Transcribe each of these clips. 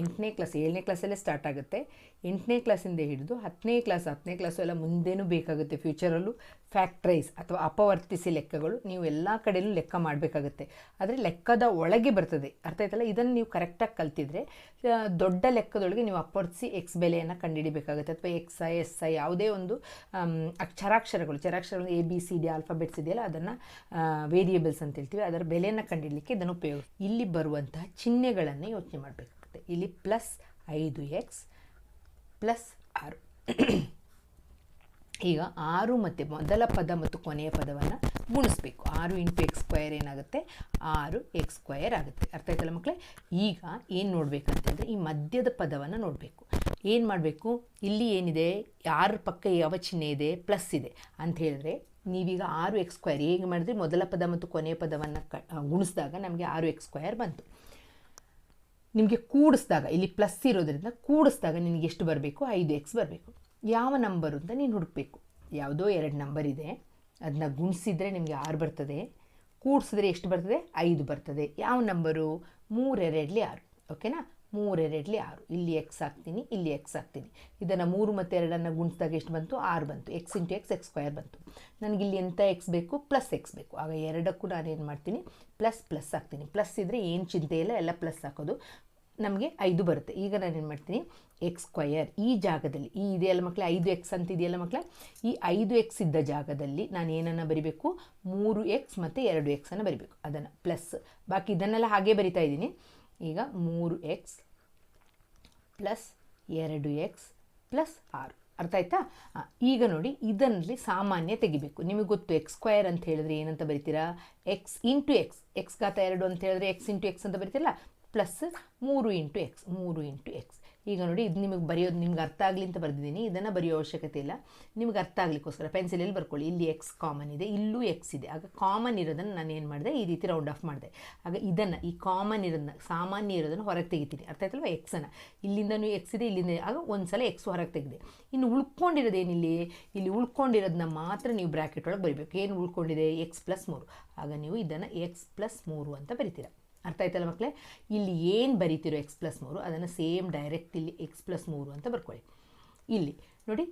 ಎಂಟನೇ ಕ್ಲಾಸ್ ಏಳನೇ ಕ್ಲಾಸಲ್ಲೇ ಸ್ಟಾರ್ಟ್ ಆಗುತ್ತೆ. ಎಂಟನೇ ಕ್ಲಾಸಿಂದ ಹಿಡಿದು ಹತ್ತನೇ ಕ್ಲಾಸ್ ಹತ್ತನೇ ಕ್ಲಾಸು ಎಲ್ಲ ಮುಂದೇನೂ ಬೇಕಾಗುತ್ತೆ ಫ್ಯೂಚರಲ್ಲೂ ಫ್ಯಾಕ್ಟ್ರೈಸ್ ಅಥವಾ ಅಪವರ್ತಿಸಿ ಲೆಕ್ಕಗಳು ನೀವು ಎಲ್ಲ ಕಡೆಯಲ್ಲೂ ಲೆಕ್ಕ ಮಾಡಬೇಕಾಗುತ್ತೆ. ಆದರೆ ಲೆಕ್ಕದ ಒಳಗೆ ಬರ್ತದೆ. ಅರ್ಥ ಆಯ್ತಲ್ಲ? ಇದನ್ನು ನೀವು ಕರೆಕ್ಟಾಗಿ ಕಲ್ತಿದ್ರೆ ದೊಡ್ಡ ಲೆಕ್ಕದೊಳಗೆ ನೀವು ಅಪವರ್ತಿಸಿ ಎಕ್ಸ್ ಬೆಲೆಯನ್ನು ಕಂಡುಹಿಡಿಬೇಕಾಗುತ್ತೆ. ಅಥವಾ ಎಕ್ಸ್ ಐ ಎಸ್ ಐ, ಯಾವುದೇ ಒಂದು ಅಕ್ಷರಾಕ್ಷರಗಳು ಚರಾಕ್ಷರಗಳು A B C D alphabets ಇದೆಯಲ್ಲ, ಅದನ್ನು ವೇರಿಯೇಬಲ್ಸ್ ಅಂತ ಹೇಳ್ತೀವಿ. ಅದರ ಬೆಲೆಯನ್ನು ಕಂಡುಹಿಡಲಿಕ್ಕೆ ಇದನ್ನು ಉಪಯೋಗ ಇಲ್ಲಿ ಬರುವಂತಹ ಚಿಹ್ನೆಗಳನ್ನು ಯೋಚನೆ ಮಾಡಬೇಕಾಗುತ್ತೆ ಇಲ್ಲಿ ಪ್ಲಸ್ ಐದು ಎಕ್ಸ್ ಪ್ಲಸ್ ಆರು. ಈಗ ಆರು ಮತ್ತು ಮೊದಲ ಪದ ಮತ್ತು ಕೊನೆಯ ಪದವನ್ನು ಗುಣಿಸ್ಬೇಕು. ಆರು ಇಂಟು ಎಕ್ಸ್ ಸ್ಕ್ವಯರ್ ಏನಾಗುತ್ತೆ? ಆರು ಎಕ್ಸ್ ಸ್ಕ್ವಯರ್ ಆಗುತ್ತೆ. ಅರ್ಥ ಆಯ್ತಲ್ಲ ಮಕ್ಕಳೇ ಈಗ ಏನು ನೋಡಬೇಕಂತಂದರೆ ಈ ಮಧ್ಯದ ಪದವನ್ನು ನೋಡಬೇಕು. ಏನು ಮಾಡಬೇಕು? ಇಲ್ಲಿ ಏನಿದೆ? ಯಾರ ಪಕ್ಕ ಯಾವ ಚಿಹ್ನೆ ಇದೆ ಪ್ಲಸ್ ಇದೆ. ಅಂತ ಹೇಳಿದ್ರೆ ನೀವೀಗ ಆರು ಎಕ್ಸ್ ಸ್ಕ್ವಯರ್ ಹೇಗೆ ಮಾಡಿದ್ರೆ? ಮೊದಲ ಪದ ಮತ್ತು ಕೊನೆಯ ಪದವನ್ನು ಕ ಗುಣಿಸಿದಾಗ ನಮಗೆ ಆರು ಎಕ್ಸ್ ಸ್ಕ್ವಯರ್ ಬಂತು. ನಿಮಗೆ ಕೂಡಿಸಿದಾಗ, ಇಲ್ಲಿ ಪ್ಲಸ್ ಇರೋದ್ರಿಂದ ಕೂಡಿಸಿದಾಗ ನಿನಗೆ ಎಷ್ಟು ಬರಬೇಕು? ಐದು ಎಕ್ಸ್ ಬರಬೇಕು. ಯಾವ ನಂಬರು ಅಂತ ನೀನು ಹುಡುಕಬೇಕು. ಯಾವುದೋ ಎರಡು ನಂಬರ್ ಇದೆ. ಅದನ್ನ ಗುಣಿಸಿದರೆ ನಿಮಗೆ ಆರು ಬರ್ತದೆ. ಕೂಡಿಸಿದ್ರೆ ಎಷ್ಟು ಬರ್ತದೆ? ಐದು ಬರ್ತದೆ. ಯಾವ ನಂಬರು ಮೂರೆರಡಲಿ ಆರು. ಓಕೆನಾ ಮೂರೆರಡ್ಲಿ ಆರು. ಇಲ್ಲಿ ಎಕ್ಸ್ ಹಾಕ್ತೀನಿ, ಇಲ್ಲಿ ಎಕ್ಸ್ ಹಾಕ್ತೀನಿ. ಇದನ್ನು ಮೂರು ಮತ್ತು ಎರಡನ್ನು ಗುಣಿಸಿದಾಗ ಎಷ್ಟು ಬಂತು? ಆರು ಬಂತು. X into X X square ಬಂತು. ನನಗೆ ಇಲ್ಲಿ ಎಂಥ ಎಕ್ಸ್ ಬೇಕು? ಪ್ಲಸ್ ಎಕ್ಸ್ ಬೇಕು. ಆಗ ಎರಡಕ್ಕೂ ನಾನೇನು ಮಾಡ್ತೀನಿ? ಪ್ಲಸ್ ಪ್ಲಸ್ ಹಾಕ್ತೀನಿ. ಪ್ಲಸ್ ಇದ್ದರೆ ಏನು ಚಿಂತೆ ಇಲ್ಲ, ಎಲ್ಲ ಪ್ಲಸ್ ಹಾಕೋದು. ನಮಗೆ ಐದು ಬರುತ್ತೆ. ಈಗ ನಾನು ಏನು ಮಾಡ್ತೀನಿ? ಎಕ್ಸ್ ಸ್ಕ್ವಯರ್ ಈ ಜಾಗದಲ್ಲಿ, ಈ ಇದೆಯಲ್ಲ ಮಕ್ಕಳೇ ಐದು ಎಕ್ಸ್ ಅಂತ ಇದೆಯಲ್ಲ ಮಕ್ಕಳೇ ಈ ಐದು ಎಕ್ಸ್ ಇದ್ದ ಜಾಗದಲ್ಲಿ ನಾನು ಏನನ್ನು ಬರಿಬೇಕು? ಮೂರು ಎಕ್ಸ್ ಮತ್ತು ಎರಡು ಎಕ್ಸನ್ನು ಬರಿಬೇಕು. ಅದನ್ನು ಪ್ಲಸ್ ಬಾಕಿ ಇದನ್ನೆಲ್ಲ ಹಾಗೇ ಬರಿತಾ ಇದ್ದೀನಿ. ಈಗ ಮೂರು ಎಕ್ಸ್ ಪ್ಲಸ್ ಎರಡು ಎಕ್ಸ್ ಪ್ಲಸ್ ಆರು. ಅರ್ಥ ಆಯ್ತಾ? ಈಗ ನೋಡಿ ಇದರಲ್ಲಿ ಸಾಮಾನ್ಯ ತೆಗಿಬೇಕು. ನಿಮಗೆ ಗೊತ್ತು ಎಕ್ಸ್ ಸ್ಕ್ವೇರ್ ಅಂತ ಹೇಳಿದ್ರೆ ಏನಂತ ಬರಿತೀರಾ? ಎಕ್ಸ್ ಇಂಟು ಎಕ್ಸ್ ಎಕ್ಸ್ ಗಾತ ಎರಡು ಅಂತ ಹೇಳಿದ್ರೆ ಎಕ್ಸ್ ಇಂಟು ಎಕ್ಸ್ ಅಂತ ಬರಿತೀರಲ್ಲ? ಪ್ಲಸ್ ಮೂರು ಇಂಟು ಎಕ್ಸ್ ಮೂರು ಇಂಟು ಎಕ್ಸ್ ಈಗ ನೋಡಿ, ಇದು ನಿಮಗೆ ಬರೆಯೋದು ನಿಮ್ಗೆ ಅರ್ಥ ಆಗಲಿ ಅಂತ ಬರೆದಿದ್ದೀನಿ. ಇದನ್ನು ಬರೆಯೋ ಅವಶ್ಯಕತೆ ಇಲ್ಲ. ನಿಮ್ಗೆ ಅರ್ಥ ಆಗಲಿಕ್ಕೋಸ್ಕರ ಪೆನ್ಸಿಲಲ್ಲಿ ಬರ್ಕೊಳ್ಳಿ? ಇಲ್ಲಿ ಎಕ್ಸ್ ಕಾಮನ್ ಇದೆ, ಇಲ್ಲೂ ಎಕ್ಸ್ ಇದೆ. ಆಗ ಕಾಮನ್ ಇರೋದನ್ನು ನಾನು ಏನು ಮಾಡಿದೆ? ಈ ರೀತಿ ರೌಂಡ್ ಆಫ್ ಮಾಡಿದೆ. ಆಗ ಇದನ್ನು, ಈ ಕಾಮನ್ ಇರೋದನ್ನ ಸಾಮಾನ್ಯ ಇರೋದನ್ನು ಹೊರಗೆ ತೆಗಿತೀನಿ. ಅರ್ಥ ಆಯ್ತಲ್ವ? ಎಕ್ಸನ್ನು ಇಲ್ಲಿಂದನೂ ಎಕ್ಸ್ ಇದೆ, ಇಲ್ಲಿಂದ ಆಗ ಒಂದು ಸಲ ಎಕ್ಸ್ ಹೊರಗೆ ತೆಗೆದೆ. ಇನ್ನು ಉಳ್ಕೊಂಡಿರೋದೇನಿಲ್ಲಿ? ಇಲ್ಲಿ ಉಳ್ಕೊಂಡಿರೋದನ್ನ ಮಾತ್ರ ನೀವು ಬ್ರ್ಯಾಕೆಟ್ ಒಳಗೆ ಬರಿಬೇಕು. ಏನು ಉಳ್ಕೊಂಡಿದೆ? ಎಕ್ಸ್ ಪ್ಲಸ್ ಮೂರು. ಆಗ ನೀವು ಇದನ್ನು ಎಕ್ಸ್ ಪ್ಲಸ್ ಮೂರು ಅಂತ ಬರಿತೀರಾ. ಅರ್ಥ ಆಯ್ತಲ್ಲ ಮಕ್ಕಳೇ ಇಲ್ಲಿ ಏನು ಬರೀತಿರೋ ಎಕ್ಸ್ ಪ್ಲಸ್ ಮೂರು, ಅದನ್ನು ಸೇಮ್ ಡೈರೆಕ್ಟ್ ಇಲ್ಲಿ ಎಕ್ಸ್ ಪ್ಲಸ್ ಮೂರು ಅಂತ ಬರ್ಕೊಳ್ಳಿ. ಇಲ್ಲಿ, ನೋಡಿ,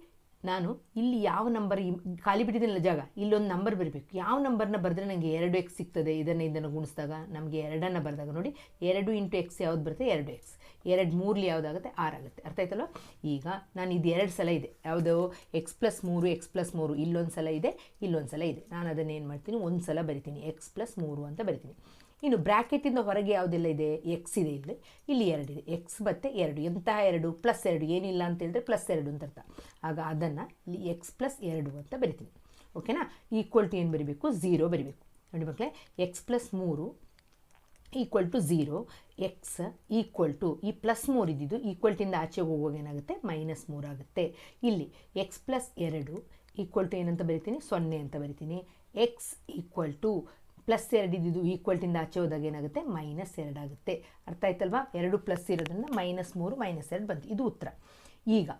ನಾನು ಇಲ್ಲಿ ಯಾವ ನಂಬರ್ ಖಾಲಿ ಬಿಟ್ಟಿದ್ದೀನಲ್ಲ ಜಾಗ, ಇಲ್ಲೊಂದು ನಂಬರ್ ಬರಬೇಕು. ಯಾವ ನಂಬರ್ನ ಬರೆದ್ರೆ ನನಗೆ ಎರಡು ಎಕ್ಸ್ ಸಿಗ್ತದೆ, ಇದನ್ನು ಇದನ್ನು ಗುಣಿಸಿದಾಗ? ನಮಗೆ ಎರಡನ್ನು ಬರೆದಾಗ ನೋಡಿ, ಎರಡು ಇಂಟು ಎಕ್ಸ್ ಯಾವ್ದು ಬರುತ್ತೆ? ಎರಡು ಎಕ್ಸ್ ಎರಡು ಮೂರ್ಲಿ ಯಾವುದಾಗುತ್ತೆ? ಆರಾಗುತ್ತೆ ಅರ್ಥ ಆಯ್ತಲ್ಲ ಈಗ ನಾನು ಇದು ಎರಡು ಸಲ ಇದೆ. ಯಾವುದೋ? ಎಕ್ಸ್ ಪ್ಲಸ್ ಮೂರು ಎಕ್ಸ್ ಪ್ಲಸ್ ಮೂರು, ಇಲ್ಲೊಂದು ಸಲ ಇದೆ, ಇಲ್ಲೊಂದು ಸಲ ಇದೆ. ನಾನು ಅದನ್ನು ಏನು ಮಾಡ್ತೀನಿ? ಒಂದು ಸಲ ಬರಿತೀನಿ. ಎಕ್ಸ್ ಪ್ಲಸ್ ಮೂರು ಅಂತ ಬರಿತೀನಿ. ಇನ್ನು ಬ್ರ್ಯಾಕೆಟಿಂದ ಹೊರಗೆ ಯಾವುದೆಲ್ಲ ಇದೆ? ಎಕ್ಸ್ ಇದೆ ಇಲ್ಲಿ. ಇಲ್ಲಿ ಎರಡಿದೆ ಎಕ್ಸ್ ಮತ್ತು ಎರಡು. ಎಂತಹ ಎರಡು? ಪ್ಲಸ್ ಎರಡು. ಏನಿಲ್ಲ ಅಂತ ಹೇಳಿದ್ರೆ ಪ್ಲಸ್ ಎರಡು ಅಂತ ಅರ್ಥ. ಆಗ ಅದನ್ನು ಇಲ್ಲಿ ಎಕ್ಸ್ ಪ್ಲಸ್ ಎರಡು ಅಂತ ಬರಿತೀನಿ ಓಕೆನಾ ಈಕ್ವಲ್ ಟು ಏನು ಬರಿಬೇಕು? ಝೀರೋ ಬರಿಬೇಕು. ನೋಡಿ ಮಕ್ಕಳೇ ಎಕ್ಸ್ ಪ್ಲಸ್ ಮೂರು equal to zero x equal to ಈ ಪ್ಲಸ್ ಮೂರು ಇದ್ದಿದ್ದು ಈಕ್ವಲ್ ಟಿಂದ ಆಚೆ ಹೋಗುವಾಗ ಏನಾಗುತ್ತೆ? ಮೈನಸ್ ಮೂರಾಗುತ್ತೆ ಇಲ್ಲಿ ಎಕ್ಸ್ ಪ್ಲಸ್ ಎರಡು ಈಕ್ವಲ್ ಟು ಏನಂತ ಬರಿತೀನಿ? ಸೊನ್ನೆ ಅಂತ ಬರಿತೀನಿ. ಎಕ್ಸ್ ಈಕ್ವಲ್ ಟು ಪ್ಲಸ್ ಎರಡು ಇದ್ದಿದ್ದು ಈಕ್ವಲ್ ಟಿಂದ ಆಚೆ ಹೋದಾಗ ಏನಾಗುತ್ತೆ? ಮೈನಸ್ ಎರಡು ಆಗುತ್ತೆ. ಅರ್ಥ ಆಯ್ತಲ್ವಾ? ಎರಡು ಪ್ಲಸ್ ಇರೋದ್ರಿಂದ ಮೈನಸ್ ಮೂರು ಮೈನಸ್ ಎರಡು ಬಂತು. ಇದು ಉತ್ತರ. ಈಗ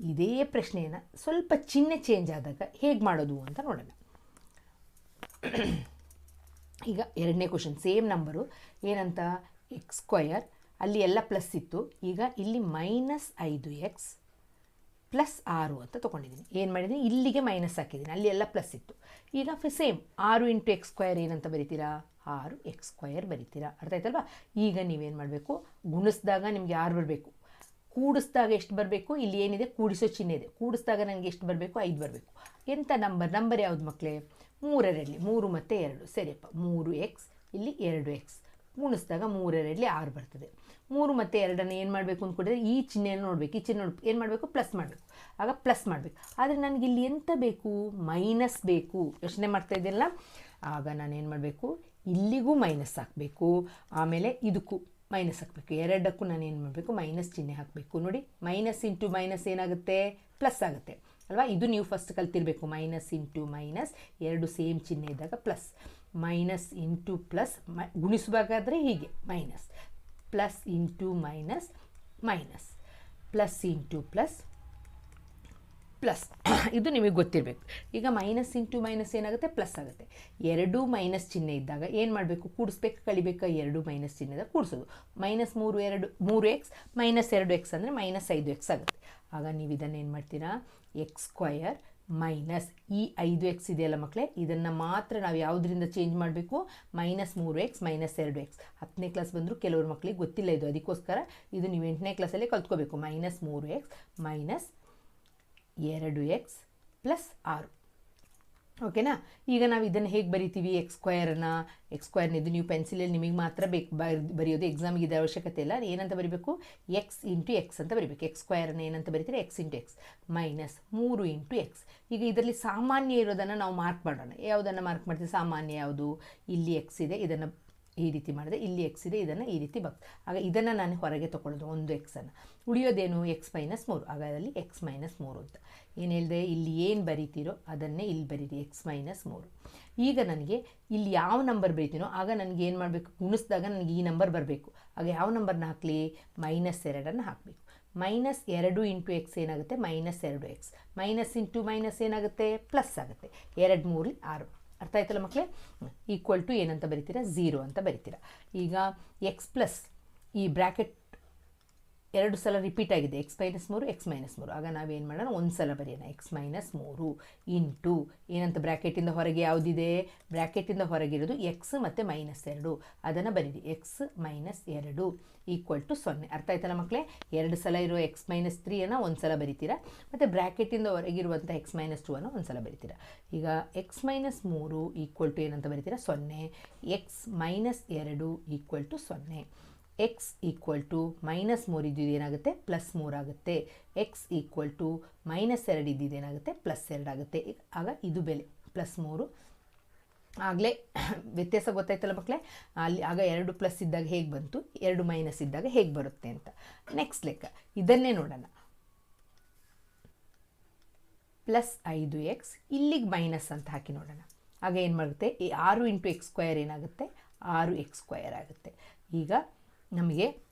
ಇದೇ ಪ್ರಶ್ನೆಯನ್ನು ಸ್ವಲ್ಪ ಚಿಹ್ನೆ ಚೇಂಜ್ ಆದಾಗ ಹೇಗೆ ಮಾಡೋದು ಅಂತ ನೋಡೋಣ. ಈಗ ಎರಡನೇ ಕ್ವಶನ್ ಸೇಮ್ ನಂಬರು ಏನಂತ? ಎಕ್ಸ್ ಸ್ಕ್ವಯರ್ ಅಲ್ಲಿ ಎಲ್ಲ ಪ್ಲಸ್ ಇತ್ತು. ಈಗ ಇಲ್ಲಿ ಮೈನಸ್ ಐದು ಎಕ್ಸ್ ಪ್ಲಸ್ ಆರು ಅಂತ ತೊಗೊಂಡಿದ್ದೀನಿ. ಏನು ಮಾಡಿದ್ದೀನಿ? ಇಲ್ಲಿಗೆ ಮೈನಸ್ ಹಾಕಿದ್ದೀನಿ. ಅಲ್ಲಿ ಎಲ್ಲ ಪ್ಲಸ್ ಇತ್ತು. ಈಗ ಸೇಮ್ ಆರು ಇಂಟು ಎಕ್ಸ್ ಸ್ಕ್ವಯರ್ ಏನಂತ ಬರಿತೀರಾ? ಆರು ಎಕ್ಸ್ ಸ್ಕ್ವಯರ್ ಬರಿತೀರಾ? ಅರ್ಥ ಆಯ್ತಲ್ವಾ? ಈಗ ನೀವೇನು ಮಾಡಬೇಕು? ಗುಣಿಸಿದಾಗ ನಿಮಗೆ ಆರು ಬರಬೇಕು? ಕೂಡಿಸಿದಾಗ ಎಷ್ಟು ಬರಬೇಕು? ಇಲ್ಲಿ ಏನಿದೆ? ಕೂಡಿಸೋ ಚಿಹ್ನೆ ಇದೆ. ಕೂಡಿಸಿದಾಗ ನನಗೆ ಎಷ್ಟು ಬರಬೇಕು? ಐದು ಬರಬೇಕು. ಎಂಥ ನಂಬರ್ ನಂಬರ್ ಯಾವುದು ಮಕ್ಕಳೇ ಮೂರರಲ್ಲಿ ಮೂರು ಮತ್ತು ಎರಡು. ಸರಿಯಪ್ಪ. ಮೂರು ಎಕ್ಸ್ ಇಲ್ಲಿ ಎರಡು ಎಕ್ಸ್ ಗುಣಿಸಿದಾಗ ಮೂರರಲ್ಲಿ ಆರು ಬರ್ತದೆ. ಮೂರು ಮತ್ತು ಎರಡನ್ನು ಏನು ಮಾಡಬೇಕು ಅಂದ್ಕೊಂಡಿದ್ರೆ ಈ ಚಿಹ್ನೆಯನ್ನು ನೋಡಬೇಕು, ಈ ಚಿಹ್ನೆ ನೋಡಿ ಏನು ಮಾಡಬೇಕು? ಪ್ಲಸ್ ಮಾಡಬೇಕು. ಆಗ ಪ್ಲಸ್ ಮಾಡಬೇಕು. ಆದರೆ ನನಗೆ ಇಲ್ಲಿ ಎಂತ ಬೇಕು? ಮೈನಸ್ ಬೇಕು. ಯೋಚನೆ ಮಾಡ್ತಾ ಇದ್ದಿಲ್ಲ ಆಗ ನಾನು ಏನು ಮಾಡಬೇಕು? ಇಲ್ಲಿಗೂ ಮೈನಸ್ ಹಾಕಬೇಕು. ಆಮೇಲೆ ಇದಕ್ಕೂ ಮೈನಸ್ ಹಾಕಬೇಕು. ಎರಡಕ್ಕೂ ನಾನು ಏನು ಮಾಡಬೇಕು? ಮೈನಸ್ ಚಿಹ್ನೆ ಹಾಕಬೇಕು. ನೋಡಿ ಮೈನಸ್ ಇಂಟು ಮೈನಸ್ ಏನಾಗುತ್ತೆ? ಪ್ಲಸ್ ಆಗುತ್ತೆ. ಅಲ್ವಾ? ಇದು ನೀವು ಫಸ್ಟ್ ಕಲ್ತಿರಬೇಕು. ಮೈನಸ್ ಇಂಟು ಮೈನಸ್ ಎರಡು ಸೇಮ್ ಚಿಹ್ನೆ ಇದ್ದಾಗ ಪ್ಲಸ್ ಮೈನಸ್ ಇಂಟು ಪ್ಲಸ್ ಮ ಗುಣಿಸಬೇಕಾದ್ರೆ ಹೀಗೆ. Minus plus into minus minus plus into plus plus ಇದು ನಿಮಗೆ ಗೊತ್ತಿರಬೇಕು. ಈಗ ಮೈನಸ್ ಇಂಟು ಮೈನಸ್ ಏನಾಗುತ್ತೆ? ಪ್ಲಸ್ ಆಗುತ್ತೆ. ಎರಡು ಮೈನಸ್ ಚಿಹ್ನೆ ಇದ್ದಾಗ ಏನು ಮಾಡಬೇಕು? ಕೂಡಿಸ್ಬೇಕು, ಕಳಿಬೇಕಾ. ಎರಡು ಮೈನಸ್ ಚಿಹ್ನೆದ ಕೂಡಿಸೋದು. ಮೈನಸ್ ಮೂರು ಎರಡು, ಮೂರು ಎಕ್ಸ್ ಮೈನಸ್ ಎರಡು ಎಕ್ಸ್ ಅಂದರೆ ಮೈನಸ್ ಐದು ಎಕ್ಸ್ ಆಗುತ್ತೆ. ಆಗ ನೀವು ಇದನ್ನು ಏನು ಮಾಡ್ತೀರಾ? ಎಕ್ಸ್ ಸ್ಕ್ವಯರ್ ಮೈನಸ್ ಈ ಐದು ಎಕ್ಸ್ ಇದೆಯಲ್ಲ ಮಕ್ಕಳೇ ಇದನ್ನು ಮಾತ್ರ ನಾವು ಯಾವುದರಿಂದ ಚೇಂಜ್ ಮಾಡಬೇಕು? ಮೈನಸ್ ಮೂರು ಎಕ್ಸ್ ಮೈನಸ್ ಎರಡು ಎಕ್ಸ್ ಹತ್ತನೇ ಕ್ಲಾಸ್ ಬಂದರೂ ಕೆಲವರು ಮಕ್ಕಳಿಗೆ ಗೊತ್ತಿಲ್ಲ ಇದು. ಅದಕ್ಕೋಸ್ಕರ ಇದು ನೀವು ಎಂಟನೇ ಕ್ಲಾಸಲ್ಲೇ ಕಲ್ತ್ಕೋಬೇಕು. ಮೈನಸ್ ಮೂರು ಎಕ್ಸ್ ಮೈನಸ್ ಎರಡು ಎಕ್ಸ್ ಪ್ಲಸ್ ಆರು. ಓಕೆನಾ? ಈಗ ನಾವು ಇದನ್ನು ಹೇಗೆ ಬರಿತೀವಿ? ಎಕ್ಸ್ ಸ್ಕ್ವಯರನ್ನು ಎಕ್ಸ್ ಸ್ಕ್ವಯರ್ನ ಇದು ನೀವು ಪೆನ್ಸಿಲಲ್ಲಿ ನಿಮಗೆ ಮಾತ್ರ ಬೇಕು ಬರೆಯೋದು. ಎಕ್ಸಾಮಿಗೆ ಇದರ ಅವಶ್ಯಕತೆ ಇಲ್ಲ. ಏನಂತ ಬರೀಬೇಕು? ಎಕ್ಸ್ ಇಂಟು ಎಕ್ಸ್ ಅಂತ ಬರೀಬೇಕು. ಎಕ್ಸ್ ಸ್ಕ್ವಯರನ್ನು ಏನಂತ ಬರೀತೀರಿ? ಎಕ್ಸ್ ಇಂಟು ಎಕ್ಸ್ ಮೈನಸ್ ಮೂರು ಇಂಟು ಎಕ್ಸ್ ಈಗ ಇದರಲ್ಲಿ ಸಾಮಾನ್ಯ ಇರೋದನ್ನು ನಾವು ಮಾರ್ಕ್ ಮಾಡೋಣ. ಯಾವುದನ್ನು ಮಾರ್ಕ್ ಮಾಡ್ತೀವಿ? ಸಾಮಾನ್ಯ ಯಾವುದು? ಇಲ್ಲಿ ಎಕ್ಸ್ ಇದೆ. ಇದನ್ನು ಈ ರೀತಿ ಮಾಡಿದೆ ಇಲ್ಲಿ ಎಕ್ಸ್ ಇದೆ, ಇದನ್ನು ಈ ರೀತಿ ಬಕ್ ಆಗ ಇದನ್ನು ನಾನು ಹೊರಗೆ ತೊಗೊಳ್ಳೋದು ಒಂದು ಎಕ್ಸನ್ನು ಉಳಿಯೋದೇನು ಎಕ್ಸ್ ಮೈನಸ್ ಮೂರು? ಆಗ ಅದರಲ್ಲಿ ಎಕ್ಸ್ ಮೈನಸ್ ಮೂರು ಅಂತ. ಏನು ಹೇಳಿದೆ? ಇಲ್ಲಿ ಏನು ಬರೀತೀರೋ ಅದನ್ನೇ ಇಲ್ಲಿ ಬರೀರಿ ಎಕ್ಸ್ ಮೈನಸ್ ಮೂರು. ಈಗ ನನಗೆ ಇಲ್ಲಿ ಯಾವ ನಂಬರ್ ಬರೀತೀನೋ, ಆಗ ನನಗೆ ಏನು ಮಾಡಬೇಕು? ಗುಣಿಸಿದಾಗ ನನಗೆ ಈ ನಂಬರ್ ಬರಬೇಕು. ಆಗ ಯಾವ ನಂಬರ್ನ ಹಾಕಲಿ? ಮೈನಸ್ ಎರಡನ್ನು ಹಾಕಬೇಕು. ಮೈನಸ್ ಎರಡು ಇಂಟು ಎಕ್ಸ್ ಏನಾಗುತ್ತೆ? ಮೈನಸ್ ಎರಡು ಎಕ್ಸ್ ಮೈನಸ್ ಇಂಟು ಮೈನಸ್ ಏನಾಗುತ್ತೆ? ಪ್ಲಸ್ ಆಗುತ್ತೆ. ಎರಡು ಮೂರು ಆರು. ಅರ್ಥ ಆಯ್ತಲ್ಲ ಮಕ್ಕಳೇ ಈಕ್ವಲ್ ಟು ಏನಂತ ಬರಿತೀರಾ? ಝೀರೋ ಅಂತ ಬರಿತೀರಾ? ಈಗ ಎಕ್ಸ್ ಪ್ಲಸ್ ಈ ಬ್ರ್ಯಾಕೆಟ್ ಎರಡು ಸಲ ರಿಪೀಟ್ ಆಗಿದೆ. ಎಕ್ಸ್ ಮೈನಸ್ ಮೂರು ಎಕ್ಸ್ ಮೈನಸ್ ಮೂರು. ಆಗ ನಾವೇನು ಮಾಡೋಣ? ಒಂದು ಸಲ ಬರೆಯೋಣ. ಎಕ್ಸ್ ಮೈನಸ್ ಮೂರು ಇಂಟು ಏನಂತ ಬ್ರ್ಯಾಕೆಟಿಂದ ಹೊರಗೆ ಯಾವುದಿದೆ? ಬ್ರ್ಯಾಕೆಟಿಂದ ಹೊರಗಿರೋದು ಎಕ್ಸ್ ಮತ್ತು ಮೈನಸ್ ಎರಡು. ಅದನ್ನು ಬರೀರಿ. ಎಕ್ಸ್ ಮೈನಸ್ ಎರಡು ಈಕ್ವಲ್ ಟು ಸೊನ್ನೆ. ಅರ್ಥ ಆಯ್ತಲ್ಲ ಮಕ್ಕಳೇ ಎರಡು ಸಲ ಇರೋ ಎಕ್ಸ್ ಮೈನಸ್ ತ್ರೀಯನ್ನು ಒಂದು ಸಲ ಬರೀತೀರಾ? ಮತ್ತು ಬ್ರ್ಯಾಕೆಟಿಂದ ಹೊರಗಿರುವಂಥ ಎಕ್ಸ್ ಮೈನಸ್ ಟೂ ಅನ್ನು ಒಂದು ಸಲ ಬರೀತೀರಾ? ಈಗ ಎಕ್ಸ್ ಮೈನಸ್ ಮೂರು ಈಕ್ವಲ್ ಟು ಏನಂತ ಬರೀತೀರಾ? ಸೊನ್ನೆ. ಎಕ್ಸ್ ಮೈನಸ್ ಎರಡು ಈಕ್ವಲ್ ಟು ಸೊನ್ನೆ. ಎಕ್ಸ್ ಈಕ್ವಲ್ ಟು ಮೈನಸ್ ಮೂರು ಇದ್ದಿದ್ದು ಏನಾಗುತ್ತೆ? ಪ್ಲಸ್ ಮೂರಾಗುತ್ತೆ ಎಕ್ಸ್ ಈಕ್ವಲ್ ಟು ಮೈನಸ್ ಎರಡು ಇದ್ದಿದ್ದು ಏನಾಗುತ್ತೆ? ಪ್ಲಸ್ ಎರಡಾಗುತ್ತೆ ಆಗ ಇದು ಬೆಲೆ. ಪ್ಲಸ್ ಮೂರು ಆಗಲೇ ವ್ಯತ್ಯಾಸ ಗೊತ್ತಾಯ್ತಲ್ಲ ಮಕ್ಕಳೇ ಅಲ್ಲಿ ಆಗ ಎರಡು ಪ್ಲಸ್ ಇದ್ದಾಗ ಹೇಗೆ ಬಂತು? ಎರಡು ಮೈನಸ್ ಇದ್ದಾಗ ಹೇಗೆ ಬರುತ್ತೆ ಅಂತ. ನೆಕ್ಸ್ಟ್ ಲೆಕ್ಕ. ಇದನ್ನೇ ನೋಡೋಣ. ಪ್ಲಸ್ ಐದು ಎಕ್ಸ್ ಇಲ್ಲಿಗೆ ಮೈನಸ್ ಅಂತ ಹಾಕಿ ನೋಡೋಣ. ಆಗ ಏನು ಮಾಡುತ್ತೆ? ಈ ಆರು ಇಂಟು ಎಕ್ಸ್ ಸ್ಕ್ವಯರ್ ಏನಾಗುತ್ತೆ? ಆರು ಎಕ್ಸ್ ಸ್ಕ್ವಯರ್ ಆಗುತ್ತೆ. ಈಗ ನಮಗೆ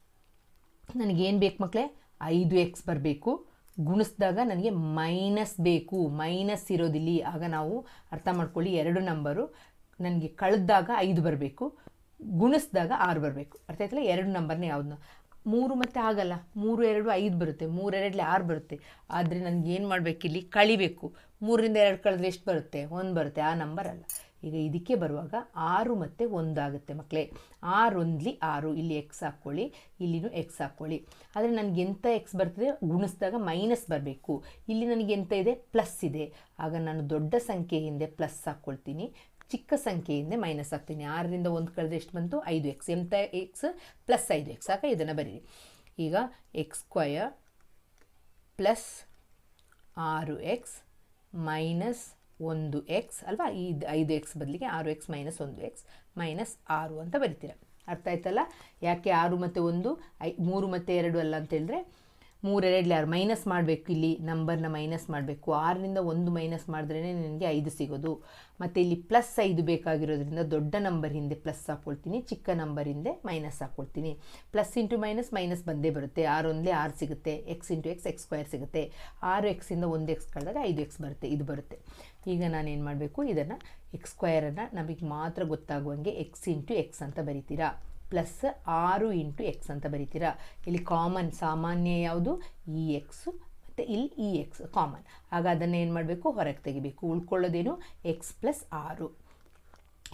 ನನಗೇನು ಬೇಕು ಮಕ್ಕಳೇ ಐದು ಎಕ್ಸ್ ಬರಬೇಕು. ಗುಣಿಸಿದಾಗ ನನಗೆ ಮೈನಸ್ ಬೇಕು. ಮೈನಸ್ ಇರೋದಿಲ್ಲಿ. ಆಗ ನಾವು ಅರ್ಥ ಮಾಡ್ಕೊಳ್ಳಿ, ಎರಡು ನಂಬರು ನನಗೆ ಕಳೆದಾಗ ಐದು ಬರಬೇಕು. ಗುಣಿಸಿದಾಗ ಆರು ಬರಬೇಕು. ಅರ್ಥ ಆಯ್ತಲ್ಲ? ಎರಡು ನಂಬರ್ನೇ ಯಾವ್ದು ಮೂರು ಮತ್ತು ಆಗಲ್ಲ. ಮೂರು, ಎರಡು, ಐದು ಬರುತ್ತೆ. ಮೂರೆರಡಲಿ ಆರು ಬರುತ್ತೆ. ಆದರೆ ನನಗೆ ಏನು ಮಾಡಬೇಕಿಲ್ಲಿ? ಕಳಿಬೇಕು. ಮೂರರಿಂದ ಎರಡು ಕಳೆದ್ರೆ ಎಷ್ಟು ಬರುತ್ತೆ? ಒಂದು ಬರುತ್ತೆ. ಆ ನಂಬರ್ ಅಲ್ಲ. ಈಗ ಇದಕ್ಕೆ ಬರುವಾಗ ಆರು ಮತ್ತು ಒಂದಾಗುತ್ತೆ ಮಕ್ಕಳೇ ಆರು ಒಂದ್ಲಿ ಆರು. ಇಲ್ಲಿ ಎಕ್ಸ್ ಹಾಕ್ಕೊಳ್ಳಿ, ಇಲ್ಲಿನೂ ಎಕ್ಸ್ ಹಾಕ್ಕೊಳ್ಳಿ. ಆದರೆ ನನಗೆ ಎಂಥ ಎಕ್ಸ್ ಬರ್ತದೆ? ಗುಣಿಸಿದಾಗ ಮೈನಸ್ ಬರಬೇಕು. ಇಲ್ಲಿ ನನಗೆ ಎಂತ ಇದೆ? ಪ್ಲಸ್ ಇದೆ. ಆಗ ನಾನು ದೊಡ್ಡ ಸಂಖ್ಯೆ ಹಿಂದೆ ಪ್ಲಸ್ ಹಾಕ್ಕೊಳ್ತೀನಿ. ಚಿಕ್ಕ ಸಂಖ್ಯೆಯಿಂದ ಮೈನಸ್ ಹಾಕ್ತೀನಿ. ಆರರಿಂದ ಒಂದು ಕಳೆದ್ರೆ ಎಷ್ಟು ಬಂತು? ಐದು ಎಕ್ಸ್ ಎಂತ ಎಕ್ಸ್ ಪ್ಲಸ್ ಐದು ಎಕ್ಸ್ ಆಗ ಇದನ್ನು ಬರೀರಿ. ಈಗ ಎಕ್ಸ್ ಸ್ಕ್ವಯರ್ ಪ್ಲಸ್ ಆರು ಎಕ್ಸ್ ಮೈನಸ್ ಒಂದು ಎಕ್ಸ್ ಅಲ್ವಾ? ಈ ಐದು ಎಕ್ಸ್ ಬದಲಿಗೆ ಆರು ಎಕ್ಸ್ ಮೈನಸ್ ಒಂದು ಎಕ್ಸ್ ಮೈನಸ್ ಆರು ಅಂತ ಬರಿತೀರ. ಅರ್ಥ ಆಯ್ತಲ್ಲ? ಯಾಕೆ ಆರು ಮತ್ತು ಒಂದು? ಐ, ಮೂರು ಮತ್ತು ಎರಡು ಅಲ್ಲ ಅಂತ ಹೇಳಿದ್ರೆ ಮೂರೆರಡಲಿ ಆರು ಮೈನಸ್ ಮಾಡಬೇಕು ಇಲ್ಲಿ ನಂಬರ್ನ ಮೈನಸ್ ಮಾಡಬೇಕು. ಆರರಿಂದ ಒಂದು ಮೈನಸ್ ಮಾಡಿದ್ರೇ ನನಗೆ ಐದು ಸಿಗೋದು. ಮತ್ತು ಇಲ್ಲಿ ಪ್ಲಸ್ ಐದು ಬೇಕಾಗಿರೋದ್ರಿಂದ ದೊಡ್ಡ ನಂಬರ್ ಹಿಂದೆ ಪ್ಲಸ್ ಹಾಕ್ಕೊಳ್ತೀನಿ ಚಿಕ್ಕ ನಂಬರ್ ಹಿಂದೆ ಮೈನಸ್ ಹಾಕ್ಕೊಳ್ತೀನಿ ಪ್ಲಸ್ ಇಂಟು ಮೈನಸ್ ಮೈನಸ್ ಬಂದೇ ಬರುತ್ತೆ. ಆರು ಒಂದೇ ಆರು ಸಿಗುತ್ತೆ x into x x square ಸಿಗುತ್ತೆ. ಆರು ಎಕ್ಸಿಂದ ಒಂದು ಎಕ್ಸ್ ಕಳೆದಾಗ ಐದು ಎಕ್ಸ್ ಬರುತ್ತೆ, ಇದು ಬರುತ್ತೆ. ಈಗ ನಾನೇನು ಮಾಡಬೇಕು? ಇದನ್ನು ಎಕ್ಸ್ ಸ್ಕ್ವಯರನ್ನು ನಮಗೆ ಮಾತ್ರ ಗೊತ್ತಾಗುವಂಗೆ ಎಕ್ಸ್ ಇಂಟು ಎಕ್ಸ್ ಅಂತ ಬರಿತೀರಾ? ಪ್ಲಸ್ ಆರು ಇಂಟು ಎಕ್ಸ್ ಅಂತ ಬರಿತೀರಾ? ಇಲ್ಲಿ ಕಾಮನ್, ಸಾಮಾನ್ಯ ಯಾವುದು? ಇ ಎಕ್ಸು ಮತ್ತು ಇಲ್ಲಿ ಇ ಎಕ್ಸ್, ಕಾಮನ್. ಆಗ ಅದನ್ನು ಏನು ಮಾಡಬೇಕು? ಹೊರಗೆ ತೆಗಿಬೇಕು. ಉಳ್ಕೊಳ್ಳೋದೇನು? ಎಕ್ಸ್ ಪ್ಲಸ್ ಆರು.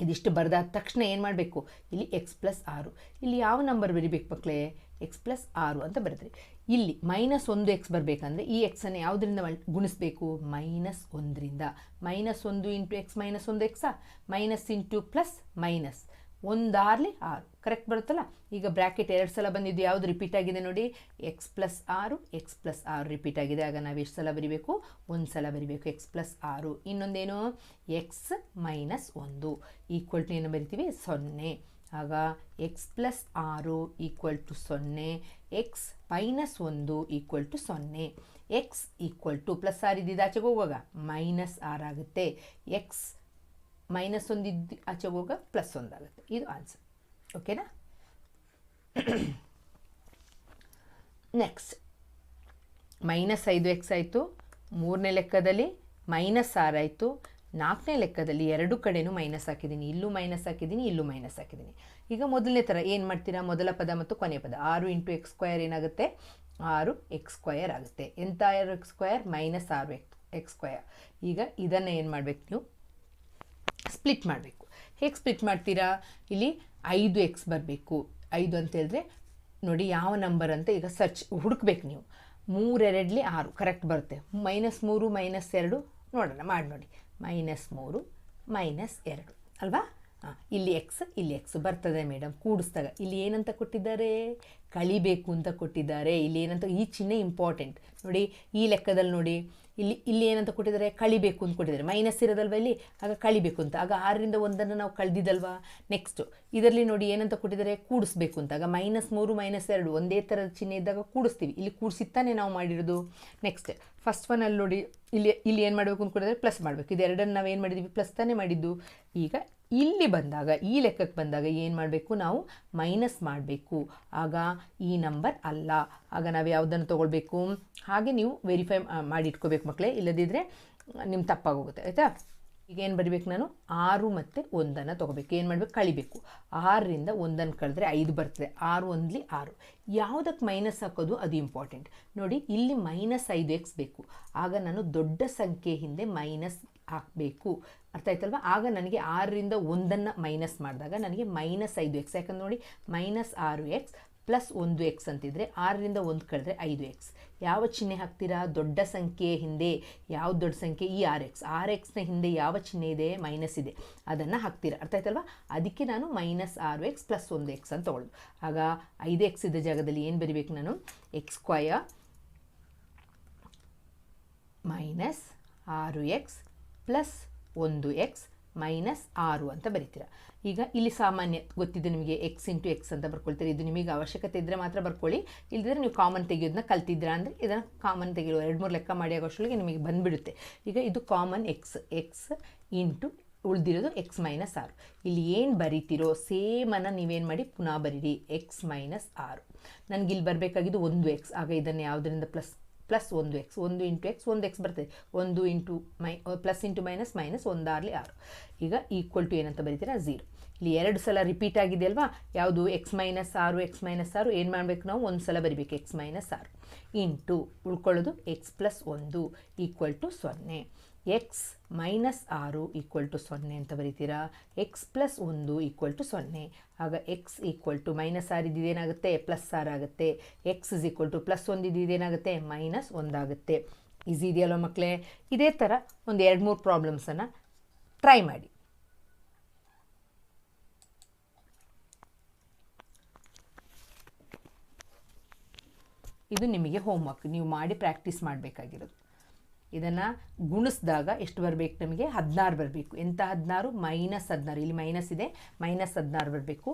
ಇದಿಷ್ಟು ಬರೆದಾದ ತಕ್ಷಣ ಏನು ಮಾಡಬೇಕು? ಇಲ್ಲಿ ಎಕ್ಸ್ ಪ್ಲಸ್ ಆರು. ಇಲ್ಲಿ ಯಾವ ನಂಬರ್ ಬರಿಬೇಕು ಮಕ್ಕಳೇ ಎಕ್ಸ್ ಪ್ಲಸ್ ಆರು ಅಂತ ಬರೆದ್ರಿ ಇಲ್ಲಿ ಮೈನಸ್ ಒಂದು ಎಕ್ಸ್ ಬರಬೇಕಂದ್ರೆ ಈ ಎಕ್ಸನ್ನು ಯಾವುದರಿಂದ ಗುಣಿಸ್ಬೇಕು? ಮೈನಸ್ ಒಂದರಿಂದ. ಮೈನಸ್ ಒಂದು ಇಂಟು ಎಕ್ಸ್ ಮೈನಸ್ ಒಂದು ಎಕ್ಸಾ? Minus into plus minus. ಒಂದಾರ್ಲಿ ಆರು. ಕರೆಕ್ಟ್ ಬರುತ್ತಲ್ಲ? ಈಗ ಬ್ರ್ಯಾಕೆಟ್ ಎರಡು ಸಲ ಬಂದಿದ್ದು ಯಾವುದು ರಿಪೀಟ್ ಆಗಿದೆ ನೋಡಿ? ಎಕ್ಸ್ ಪ್ಲಸ್ ಆರು ಎಕ್ಸ್ ಪ್ಲಸ್ ಆರು ರಿಪೀಟ್ ಆಗಿದೆ. ಆಗ ನಾವು ಎಷ್ಟು ಸಲ ಬರಿಬೇಕು? ಒಂದು ಸಲ ಬರಿಬೇಕು. ಎಕ್ಸ್ ಪ್ಲಸ್ ಆರು. ಇನ್ನೊಂದೇನು? ಎಕ್ಸ್ ಮೈನಸ್ ಒಂದು. ಈಕ್ವಲ್ ಟು ಏನು ಬರಿತೀವಿ? ಸೊನ್ನೆ. ಆಗ ಎಕ್ಸ್ ಪ್ಲಸ್ ಆರು ಈಕ್ವಲ್ ಟು ಸೊನ್ನೆ. ಎಕ್ಸ್ ಮೈನಸ್ ಒಂದು ಈಕ್ವಲ್ ಟು ಸೊನ್ನೆ. ಎಕ್ಸ್ ಈಕ್ವಲ್ ಟು ಪ್ಲಸ್ ಆರ್ ಇದ್ದಿದ್ದು ಆಚೆಗೆ ಹೋಗುವಾಗ? ಮೈನಸ್ ಆರಾಗುತ್ತೆ ಎಕ್ಸ್ ಮೈನಸ್ ಒಂದು ಇದ್ದು, ಆಚೆ ಹೋಗ ಪ್ಲಸ್ ಒಂದಾಗುತ್ತೆ ಇದು ಆನ್ಸರ್ ಓಕೆನಾ ನೆಕ್ಸ್ಟ್ ಮೈನಸ್ ಐದು ಎಕ್ಸ್ ಆಯಿತು. ಮೂರನೇ ಲೆಕ್ಕದಲ್ಲಿ ಮೈನಸ್ ಆರು ಆಯಿತು. ನಾಲ್ಕನೇ ಲೆಕ್ಕದಲ್ಲಿ ಎರಡು ಕಡೆಯೂ ಮೈನಸ್ ಹಾಕಿದ್ದೀನಿ. ಇಲ್ಲೂ ಮೈನಸ್ ಹಾಕಿದ್ದೀನಿ, ಇಲ್ಲೂ ಮೈನಸ್ ಹಾಕಿದ್ದೀನಿ. ಈಗ ಮೊದಲನೇ ಥರ ಏನು ಮಾಡ್ತೀರಾ? ಮೊದಲ ಪದ ಮತ್ತು ಕೊನೆಯ ಪದ. ಆರು ಇಂಟು ಎಕ್ಸ್ ಸ್ಕ್ವಯರ್ ಏನಾಗುತ್ತೆ? ಆರು ಎಕ್ಸ್ ಸ್ಕ್ವಯರ್ ಆಗುತ್ತೆ. ಎಂಥ ಆರು ಎಕ್ಸ್ ಸ್ಕ್ವಯರ್ ಮೈನಸ್ ಆರು ಎಕ್ಸ್ ಎಕ್ಸ್ ಸ್ಕ್ವಯರ್ ಈಗ ಇದನ್ನು ಏನು ಮಾಡಬೇಕು ನೀವು? ಸ್ಪ್ಲಿಟ್ ಮಾಡಬೇಕು. ಹೇಗೆ ಸ್ಪ್ಲಿಟ್ ಮಾಡ್ತೀರಾ? ಇಲ್ಲಿ ಐದು ಎಕ್ಸ್ ಬರಬೇಕು. ಐದು ಅಂತ ಹೇಳಿದ್ರೆ ನೋಡಿ ಯಾವ ನಂಬರ್ ಅಂತ ಈಗ ಸರ್ಚ್ ಹುಡುಕ್ಬೇಕು ನೀವು. ಮೂರೆರಡಲಿ ಆರು ಕರೆಕ್ಟ್ ಬರುತ್ತೆ. ಮೈನಸ್ ಮೂರು ಮೈನಸ್ ಎರಡು ನೋಡೋಣ, ಮಾಡಿ ನೋಡಿ. ಮೈನಸ್ ಮೂರು ಮೈನಸ್ ಎರಡು. ಅಲ್ವಾ? ಹಾಂ ಇಲ್ಲಿ ಎಕ್ಸ್ ಇಲ್ಲಿ ಎಕ್ಸ್ ಬರ್ತದೆ ಮೇಡಮ್ ಕೂಡಿಸ್ದಾಗ. ಇಲ್ಲಿ ಏನಂತ ಕೊಟ್ಟಿದ್ದಾರೆ? ಕಳಿಬೇಕು ಅಂತ ಕೊಟ್ಟಿದ್ದಾರೆ. ಇಲ್ಲಿ ಏನಂತ, ಈ ಚಿಹ್ನೆ ಇಂಪಾರ್ಟೆಂಟ್ ನೋಡಿ, ಈ ಲೆಕ್ಕದಲ್ಲಿ ನೋಡಿ. ಇಲ್ಲಿ ಇಲ್ಲಿ ಏನಂತ ಕೊಟ್ಟಿದ್ದಾರೆ? ಕಳಿಬೇಕು ಅಂತ ಕೊಟ್ಟಿದ್ದಾರೆ. ಮೈನಸ್ ಇರೋದಲ್ವ ಇಲ್ಲಿ? ಆಗ ಕಳಿಬೇಕು ಅಂತ. ಆಗ ಆರರಿಂದ ಒಂದನ್ನು ನಾವು ಕಳೆದಿದ್ದಲ್ವಾ? ನೆಕ್ಸ್ಟು ಇದರಲ್ಲಿ ನೋಡಿ ಏನಂತ ಕೊಟ್ಟಿದ್ದಾರೆ? ಕೂಡಿಸ್ಬೇಕು ಅಂತ. ಆಗ ಮೈನಸ್ ಮೂರು ಮೈನಸ್ ಎರಡು ಒಂದೇ ಥರದ ಚಿಹ್ನೆ ಇದ್ದಾಗ ಕೂಡಿಸ್ತೀವಿ. ಇಲ್ಲಿ ಕೂಡಿಸಿತ್ತಾನೆ ನಾವು ಮಾಡಿರೋದು. ನೆಕ್ಸ್ಟ್ ಫಸ್ಟ್ ಒನಲ್ಲಿ ನೋಡಿ, ಇಲ್ಲಿ ಇಲ್ಲಿ ಏನು ಮಾಡಬೇಕು ಅಂತ ಕೊಟ್ಟಿದ್ದಾರೆ? ಪ್ಲಸ್ ಮಾಡಬೇಕು. ಇದೆರಡನ್ನು ನಾವು ಏನು ಮಾಡಿದ್ದೀವಿ? ಪ್ಲಸ್ ತಾನೇ ಮಾಡಿದ್ದು. ಈಗ ಇಲ್ಲಿ ಬಂದಾಗ, ಈ ಲೆಕ್ಕಕ್ಕೆ ಬಂದಾಗ ಏನು ಮಾಡಬೇಕು ನಾವು? ಮೈನಸ್ ಮಾಡಬೇಕು. ಆಗ ಈ ನಂಬರ್ ಅಲ್ಲ. ಆಗ ನಾವು ಯಾವುದನ್ನು ತೊಗೊಳ್ಬೇಕು? ಹಾಗೆ ನೀವು ವೆರಿಫೈ ಮಾಡಿ ಇಟ್ಕೋಬೇಕು ಮಕ್ಕಳೇ ಇಲ್ಲದಿದ್ದರೆ ನಿಮ್ಮ ತಪ್ಪಾಗೋಗುತ್ತೆ, ಆಯಿತಾ? ಈಗ ಏನು ಬರಿಬೇಕು ನಾನು? ಆರು ಮತ್ತು ಒಂದನ್ನು ತೊಗೋಬೇಕು. ಏನು ಮಾಡಬೇಕು? ಕಳಿಬೇಕು. ಆರರಿಂದ ಒಂದನ್ನು ಕಳೆದ್ರೆ ಐದು ಬರ್ತದೆ. ಆರು ಒಂದ್ಲಿ ಆರು. ಯಾವುದಕ್ಕೆ ಮೈನಸ್ ಹಾಕೋದು? ಅದು ಇಂಪಾರ್ಟೆಂಟ್ ನೋಡಿ, ಇಲ್ಲಿ ಮೈನಸ್ ಐದು ಎಕ್ಸ್ ಬೇಕು. ಆಗ ನಾನು ದೊಡ್ಡ ಸಂಖ್ಯೆ ಹಿಂದೆ ಮೈನಸ್ ಹಾಕಬೇಕು. ಅರ್ಥ ಆಯ್ತಲ್ವ? ಆಗ ನನಗೆ ಆರರಿಂದ ಒಂದನ್ನು ಮೈನಸ್ ಮಾಡಿದಾಗ ನನಗೆ ಮೈನಸ್ ಐದು ಎಕ್ಸ್ ಯಾಕಂದ್ರೆ ನೋಡಿ ಮೈನಸ್ ಆರು ಎಕ್ಸ್ ಪ್ಲಸ್ ಒಂದು ಎಕ್ಸ್ ಅಂತಿದ್ರೆ ಆರರಿಂದ ಒಂದು ಕಳೆದ್ರೆ ಐದು ಎಕ್ಸ್ ಯಾವ ಚಿಹ್ನೆ ಹಾಕ್ತೀರಾ? ದೊಡ್ಡ ಸಂಖ್ಯೆ ಹಿಂದೆ ಯಾವ ದೊಡ್ಡ ಸಂಖ್ಯೆ? ಈ ಆರ್ ಎಕ್ಸ್ ಆರ್ ಎಕ್ಸ್ನ ಹಿಂದೆ ಯಾವ ಚಿಹ್ನೆ ಇದೆ? ಮೈನಸ್ ಇದೆ. ಅದನ್ನು ಹಾಕ್ತೀರಾ? ಅರ್ಥ ಆಯ್ತಲ್ವಾ? ಅದಕ್ಕೆ ನಾನು ಮೈನಸ್ ಆರು ಎಕ್ಸ್ ಪ್ಲಸ್ ಒಂದು ಎಕ್ಸ್ ಅಂತ ತೊಗೊಳ್ಳೋದು ಆಗ ಐದು ಎಕ್ಸ್ ಇದ್ದ ಜಾಗದಲ್ಲಿ ಏನು ಬರಿಬೇಕು ನಾನು? ಎಕ್ಸ್ ಸ್ಕ್ವಯರ್ ಮೈನಸ್ ಆರು ಎಕ್ಸ್ ಪ್ಲಸ್ ಒಂದು ಎಕ್ಸ್ ಮೈನಸ್ ಆರು ಅಂತ ಬರಿತೀರ. ಈಗ ಇಲ್ಲಿ ಸಾಮಾನ್ಯ ಗೊತ್ತಿದ್ದು ನಿಮಗೆ ಎಕ್ಸ್ ಇಂಟು ಎಕ್ಸ್ ಅಂತ ಬರ್ಕೊಳ್ತೀರಿ. ಇದು ನಿಮಗೆ ಅವಶ್ಯಕತೆ ಇದ್ದರೆ ಮಾತ್ರ ಬರ್ಕೊಳ್ಳಿ. ಇಲ್ಲದಿದ್ರೆ ನೀವು ಕಾಮನ್ ತೆಗೆಯೋದನ್ನ ಕಲ್ತಿದ್ದೀರಾ ಅಂದರೆ ಇದನ್ನು ಕಾಮನ್ ತೆಗೆಯುವ ಎರಡು ಮೂರು ಲೆಕ್ಕ ಮಾಡಿ ಆಗೋಷ್ಟೊಳಗೆ ನಿಮಗೆ ಬಂದುಬಿಡುತ್ತೆ. ಈಗ ಇದು ಕಾಮನ್ ಎಕ್ಸ್ ಎಕ್ಸ್ ಇಂಟು ಉಳಿದಿರೋದು ಎಕ್ಸ್ ಮೈನಸ್ ಆರು. ಇಲ್ಲಿ ಏನು ಬರಿತೀರೋ ಸೇಮನ್ನು ನೀವೇನು ಮಾಡಿ ಪುನಃ ಬರೀರಿ. ಎಕ್ಸ್ ಮೈನಸ್ ಆರು. ನನಗೆ ಇಲ್ಲಿ ಬರಬೇಕಾಗಿದ್ದು ಒಂದು ಎಕ್ಸ್ ಆಗ ಇದನ್ನು ಯಾವುದರಿಂದ ಪ್ಲಸ್ ಪ್ಲಸ್ ಒಂದು ಎಕ್ಸ್ ಒಂದು ಇಂಟು ಎಕ್ಸ್ ಒಂದು ಎಕ್ಸ್ ಬರ್ತದೆ. ಒಂದು ಇಂಟು ಮೈ ಪ್ಲಸ್ ಇಂಟು ಮೈನಸ್ ಮೈನಸ್ ಒಂದಾರಲಿ ಆರು. ಈಗ ಈಕ್ವಲ್ ಟು ಏನಂತ ಬರೀತೀರಾ? ಝೀರೋ ಇಲ್ಲಿ ಎರಡು ಸಲ ರಿಪೀಟ್ ಆಗಿದೆ ಅಲ್ವಾ ಯಾವುದು? ಎಕ್ಸ್ ಮೈನಸ್ ಆರು ಎಕ್ಸ್ ಮೈನಸ್ ಆರು, ಏನು ಮಾಡಬೇಕು ನಾವು? ಒಂದು ಸಲ ಬರಿಬೇಕು ಎಕ್ಸ್ ಮೈನಸ್ ಆರು. ಇಂಟು ಉಳ್ಕೊಳ್ಳೋದು ಎಕ್ಸ್ ಪ್ಲಸ್ ಒಂದು ಈಕ್ವಲ್ ಟು ಸೊನ್ನೆ. ಎಕ್ಸ್ ಮೈನಸ್ ಆರು ಈಕ್ವಲ್ ಟು ಸೊನ್ನೆ ಅಂತ ಬರಿತೀರಾ? ಎಕ್ಸ್ ಪ್ಲಸ್ ಒಂದು ಈಕ್ವಲ್ ಟು ಸೊನ್ನೆ. ಆಗ ಎಕ್ಸ್ ಈಕ್ವಲ್ ಟು ಮೈನಸ್ ಆರು ಇದ್ದಿದ್ದೇನಾಗುತ್ತೆ ಪ್ಲಸ್ ಆರು ಆಗುತ್ತೆ. X is equal to plus ಒಂದು ಇದ್ದಿದ್ದೇನಾಗುತ್ತೆ ಮೈನಸ್ ಒಂದಾಗುತ್ತೆ ಈಸಿ ಇದೆಯಲ್ವ ಮಕ್ಕಳೇ ಇದೇ ಥರ ಒಂದು ಎರಡು ಮೂರು ಪ್ರಾಬ್ಲಮ್ಸನ್ನು ಟ್ರೈ ಮಾಡಿ. ಇದು ನಿಮಗೆ ಹೋಮ್ವರ್ಕ್ ನೀವು ಮಾಡಿ ಪ್ರಾಕ್ಟೀಸ್ ಮಾಡಬೇಕಾಗಿರೋದು. ಇದನ್ನು ಗುಣಿಸಿದಾಗ ಎಷ್ಟು ಬರಬೇಕು ನಮಗೆ? ಹದಿನಾರು ಬರಬೇಕು. ಎಂಥ ಹದಿನಾರು? ಮೈನಸ್ ಹದಿನಾರು. ಇಲ್ಲಿ ಮೈನಸ್ ಇದೆ. ಮೈನಸ್ ಹದಿನಾರು ಬರಬೇಕು.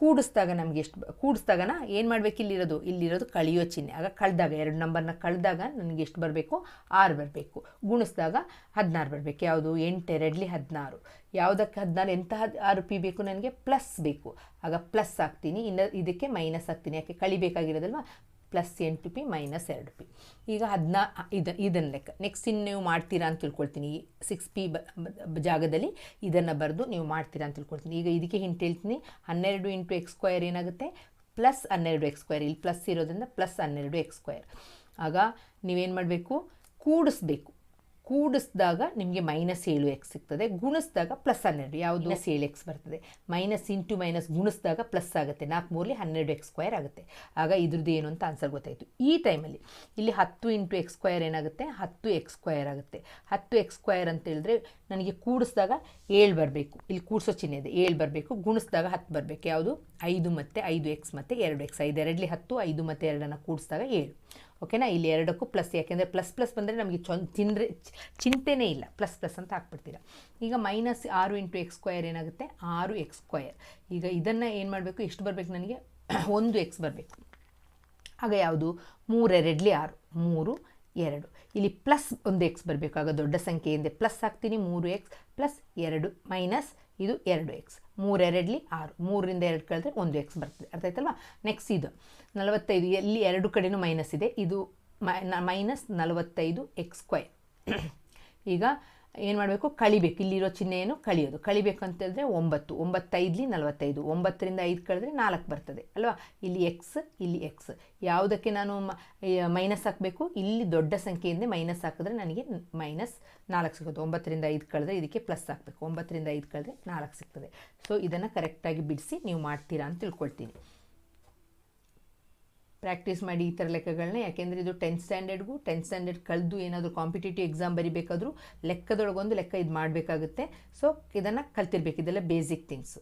ಕೂಡಿಸಿದಾಗ ನಮಗೆ ಎಷ್ಟು ಕೂಡಿಸಿದಾಗನ ಏನು ಮಾಡಬೇಕು? ಇಲ್ಲಿರೋದು. ಇಲ್ಲಿರೋದು ಕಳೆಯೋ ಚಿಹ್ನೆ. ಆಗ ಕಳೆದಾಗ, ಎರಡು ನಂಬರ್ನ ಕಳೆದಾಗ ನನಗೆ ಎಷ್ಟು ಬರಬೇಕು? ಆರು ಬರಬೇಕು. ಗುಣಿಸಿದಾಗ ಹದಿನಾರು ಬರಬೇಕು. ಯಾವುದು? ಎಂಟೆರಡ್ಲಿ ಹದಿನಾರು. ಯಾವುದಕ್ಕೆ ಹದಿನಾರು? ಎಂಥ ಹದ್, ಆರು ಪಿ ಬೇಕು ನನಗೆ? ಪ್ಲಸ್ ಬೇಕು. ಆಗ ಪ್ಲಸ್ ಹಾಕ್ತೀನಿ. ಇನ್ನು ಇದಕ್ಕೆ ಮೈನಸ್ ಹಾಕ್ತೀನಿ. ಯಾಕೆ? ಕಳಿಬೇಕಾಗಿರೋದಲ್ವ? ಪ್ಲಸ್ ಎಂಟು ಪಿ ಮೈನಸ್ ಎರಡು ಪಿ ಈಗ ಅದನ್ನ ಇದು, ಇದನ್ನು ಲೆಕ್ಕ. ನೆಕ್ಸ್ಟ್ ಇನ್ನು ನೀವು ಮಾಡ್ತೀರಾ ಅಂತ ತಿಳ್ಕೊಳ್ತೀನಿ. ಸಿಕ್ಸ್ ಪಿ ಬ ಜಾಗದಲ್ಲಿ ಇದನ್ನು ಬರೆದು ನೀವು ಮಾಡ್ತೀರಾ ಅಂತ ತಿಳ್ಕೊಳ್ತೀನಿ. ಈಗ ಇದಕ್ಕೆ ಹಿಂಟ್ ಹೇಳ್ತೀನಿ. ಹನ್ನೆರಡು ಇಂಟು ಎಕ್ಸ್ ಸ್ಕ್ವಯರ್ ಏನಾಗುತ್ತೆ? ಪ್ಲಸ್ ಹನ್ನೆರಡು ಎಕ್ಸ್ ಸ್ಕ್ವಯರ್ ಇಲ್ಲಿ ಪ್ಲಸ್ ಇರೋದ್ರಿಂದ ಪ್ಲಸ್ ಹನ್ನೆರಡು ಎಕ್ಸ್ ಸ್ಕ್ವಯರ್ ಆಗ ನೀವೇನು ಮಾಡಬೇಕು? ಕೂಡಿಸ್ಬೇಕು. ಕೂಡಿಸಿದಾಗ ನಿಮಗೆ ಮೈನಸ್ ಏಳು ಎಕ್ಸ್ ಸಿಗ್ತದೆ. ಗುಣಿಸಿದಾಗ ಪ್ಲಸ್ ಹನ್ನೆರಡು, ಯಾವುದು? ಮೈನಸ್ ಏಳು ಎಕ್ಸ್ ಬರ್ತದೆ. ಮೈನಸ್ ಇಂಟು ಮೈನಸ್ ಗುಣಿಸಿದಾಗ ಪ್ಲಸ್ ಆಗುತ್ತೆ. ನಾಲ್ಕು ಮೂರಲಿ ಹನ್ನೆರಡು ಎಕ್ಸ್ ಸ್ಕ್ವಯರ್ ಆಗುತ್ತೆ. ಆಗ ಇದ್ರದ್ದು ಏನು ಅಂತ ಆನ್ಸರ್ ಗೊತ್ತಾಯಿತು. ಈ ಟೈಮಲ್ಲಿ ಇಲ್ಲಿ ಹತ್ತು ಇಂಟು ಎಕ್ಸ್ ಸ್ಕ್ವಯರ್ ಏನಾಗುತ್ತೆ? ಹತ್ತು ಎಕ್ಸ್ ಸ್ಕ್ವಯರ್ ಆಗುತ್ತೆ. ಹತ್ತು ಎಕ್ಸ್ ಸ್ಕ್ವಯರ್ ಅಂತ ಹೇಳಿದ್ರೆ ನನಗೆ ಕೂಡಿಸಿದಾಗ ಏಳು ಬರಬೇಕು. ಇಲ್ಲಿ ಕೂಡಿಸೋ ಚಿಹ್ನೆ ಇದೆ. ಏಳು ಬರಬೇಕು, ಗುಣಿಸಿದಾಗ ಹತ್ತು ಬರಬೇಕು. ಯಾವುದು? ಐದು ಮತ್ತು ಐದು ಎಕ್ಸ್ ಮತ್ತು ಎರಡು ಎಕ್ಸ್ ಐದು ಎರಡಲಿ ಹತ್ತು, ಐದು ಮತ್ತು ಎರಡನ್ನು ಕೂಡಿಸಿದಾಗ ಏಳು. ಓಕೆನಾ? ಇಲ್ಲಿ ಎರಡಕ್ಕೂ ಪ್ಲಸ್ ಯಾಕೆಂದರೆ ಪ್ಲಸ್ ಪ್ಲಸ್ ಬಂದರೆ ನಮಗೆ ಚೊನ್ ಚಿಂದ್ರೆ ಚಿಂತೆನೇ ಇಲ್ಲ. ಪ್ಲಸ್ ಪ್ಲಸ್ ಅಂತ ಹಾಕ್ಬಿಡ್ತೀರಾ. ಈಗ ಮೈನಸ್ ಆರು ಇಂಟು ಎಕ್ಸ್ ಸ್ಕ್ವಯರ್ ಏನಾಗುತ್ತೆ? ಆರು ಎಕ್ಸ್ ಸ್ಕ್ವಯರ್ ಈಗ ಇದನ್ನು ಏನು ಮಾಡಬೇಕು? ಎಷ್ಟು ಬರಬೇಕು ನನಗೆ? ಒಂದು ಎಕ್ಸ್ ಬರಬೇಕು. ಆಗ ಯಾವುದು? ಮೂರೆರಡ್ಲಿ ಆರು. ಮೂರು, ಎರಡು. ಇಲ್ಲಿ ಪ್ಲಸ್ ಒಂದು ಎಕ್ಸ್ ಬರಬೇಕು. ಆಗ ದೊಡ್ಡ ಸಂಖ್ಯೆಯಿಂದ ಪ್ಲಸ್ ಹಾಕ್ತೀನಿ. ಮೂರು ಎಕ್ಸ್ ಪ್ಲಸ್ ಎರಡು ಮೈನಸ್ ಇದು ಎರಡು ಎಕ್ಸ್ ಮೂರೆರಡ್ಲಿ ಆರು. ಮೂರರಿಂದ ಎರಡು ಕಳೆದ್ರೆ ಒಂದು ಎಕ್ಸ್ ಬರ್ತದೆ. ಅರ್ಥ ಆಯ್ತಲ್ವಾ? ನೆಕ್ಸ್ಟ್ ಇದು. ನಲವತ್ತೈದು. ಎಲ್ಲಿ ಎರಡು ಕಡೆಯೂ ಮೈನಸ್ ಇದೆ. ಇದು ಮೈನಸ್ ನಲವತ್ತೈದು ಎಕ್ಸ್ ಸ್ಕ್ವೈರ್ ಈಗ ಏನು ಮಾಡಬೇಕು? ಕಳಿಬೇಕು. ಇಲ್ಲಿರೋ ಚಿಹ್ನೆಯನ್ನು ಕಳಿಯೋದು. ಕಳಿಬೇಕು ಅಂತ ಹೇಳಿದ್ರೆ ಒಂಬತ್ತು, ಒಂಬತ್ತೈದ್ಲಿ ನಲವತ್ತೈದು, ಒಂಬತ್ತರಿಂದ ಐದು ಕಳೆದ್ರೆ ನಾಲ್ಕು ಬರ್ತದೆ, ಅಲ್ವಾ? ಇಲ್ಲಿ ಎಕ್ಸ್ ಇಲ್ಲಿ ಎಕ್ಸ್ ಯಾವುದಕ್ಕೆ ನಾನು ಮೈನಸ್ ಹಾಕಬೇಕು? ಇಲ್ಲಿ ದೊಡ್ಡ ಸಂಖ್ಯೆಯಿಂದ ಮೈನಸ್ ಹಾಕಿದ್ರೆ ನನಗೆ ಮೈನಸ್ ನಾಲ್ಕು ಸಿಗೋದು ಒಂಬತ್ತರಿಂದ ಐದು ಕಳೆದ್ರೆ ಇದಕ್ಕೆ ಪ್ಲಸ್ ಹಾಕಬೇಕು. ಒಂಬತ್ತರಿಂದ ಐದು ಕಳೆದ್ರೆ ನಾಲ್ಕು ಸಿಗ್ತದೆ. ಸೊ ಇದನ್ನು ಕರೆಕ್ಟಾಗಿ ಬಿಡಿಸಿ ನೀವು ಮಾಡ್ತೀರಾ ಅಂತ ತಿಳ್ಕೊಳ್ತೀನಿ. ಪ್ರಾಕ್ಟೀಸ್ ಮಾಡಿ ಈ ಥರ ಲೆಕ್ಕಗಳನ್ನ, ಯಾಕೆಂದರೆ ಇದು ಟೆಂತ್ ಸ್ಟ್ಯಾಂಡರ್ಡ್ಗೂ ಟೆಂತ್ ಸ್ಟ್ಯಾಂಡರ್ಡ್ ಕಳೆದು ಏನಾದರೂ ಕಾಂಪಿಟೇಟಿವ್ ಎಕ್ಸಾಮ್ ಬರಿಬೇಕಾದ್ರೂ ಲೆಕ್ಕದೊಳಗೊಂದು ಲೆಕ್ಕ ಇದು ಮಾಡಬೇಕಾಗುತ್ತೆ. ಸೊ ಇದನ್ನು ಕಲ್ತಿರ್ಬೇಕು, ಇದೆಲ್ಲ ಬೇಸಿಕ್ ಥಿಂಗ್ಸು